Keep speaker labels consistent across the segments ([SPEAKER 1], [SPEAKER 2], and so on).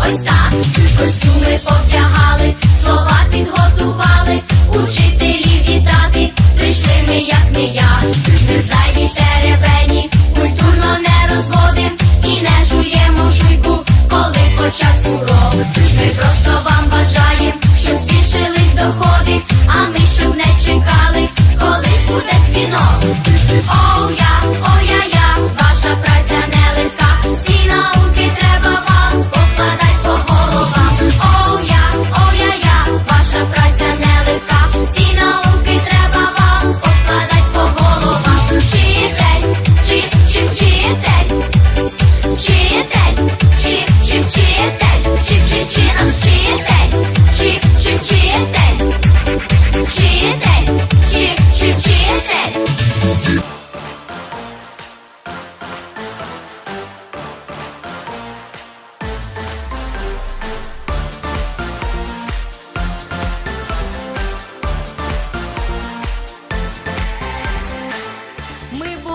[SPEAKER 1] Ось так костюми повдягали, слова підготували, учителів вітати. Прийшли ми, як не я, не зайві теревені, культурно не розводим і не жуємо жуйку, коли почався урок. Ми просто вам бажаєм, щоб збільшились доходи, а ми щоб не чекали, коли ж буде дзвінок. Оу я, о я я, ваша праця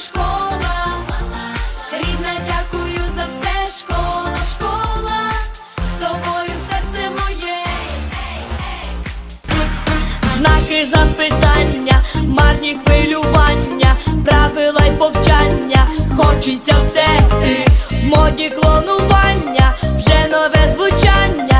[SPEAKER 2] школа. Рідна, дякую за все, школа, школа. З тобою серце моє.
[SPEAKER 3] Знаки запитання, марні хвилювання, правила й повчання, хочеться втекти, в моді клонування, вже нове звучання,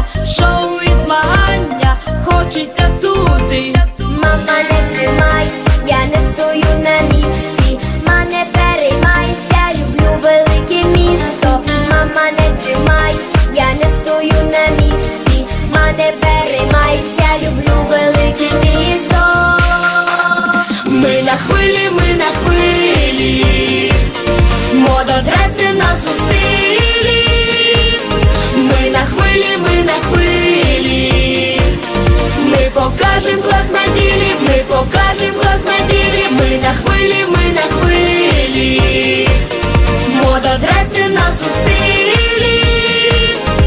[SPEAKER 2] нас.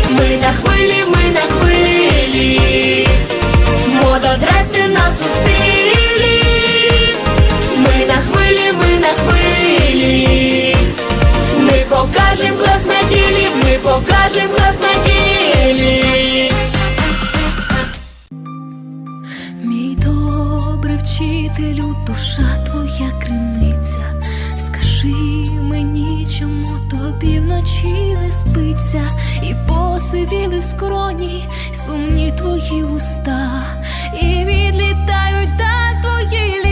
[SPEAKER 2] Ми на хвилі, ми на хвилі, мода треться нас у стилі. Ми на хвилі, ми на хвилі. Ми покажем клас на ділі, ми покажем клас на ділі.
[SPEAKER 4] Мій добрий вчителю, душа твоя криниця. Скажи мені, вночі не спиться, і посивіли скроні, сумні твої уста, і відлітають та твої літа.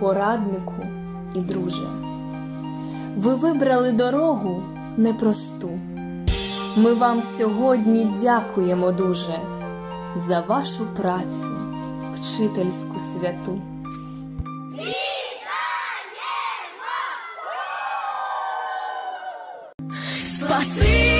[SPEAKER 2] Пораднику і друже. Ви вибрали дорогу непросту. Ми вам сьогодні дякуємо дуже за вашу працю, вчительську святу.
[SPEAKER 4] Спаси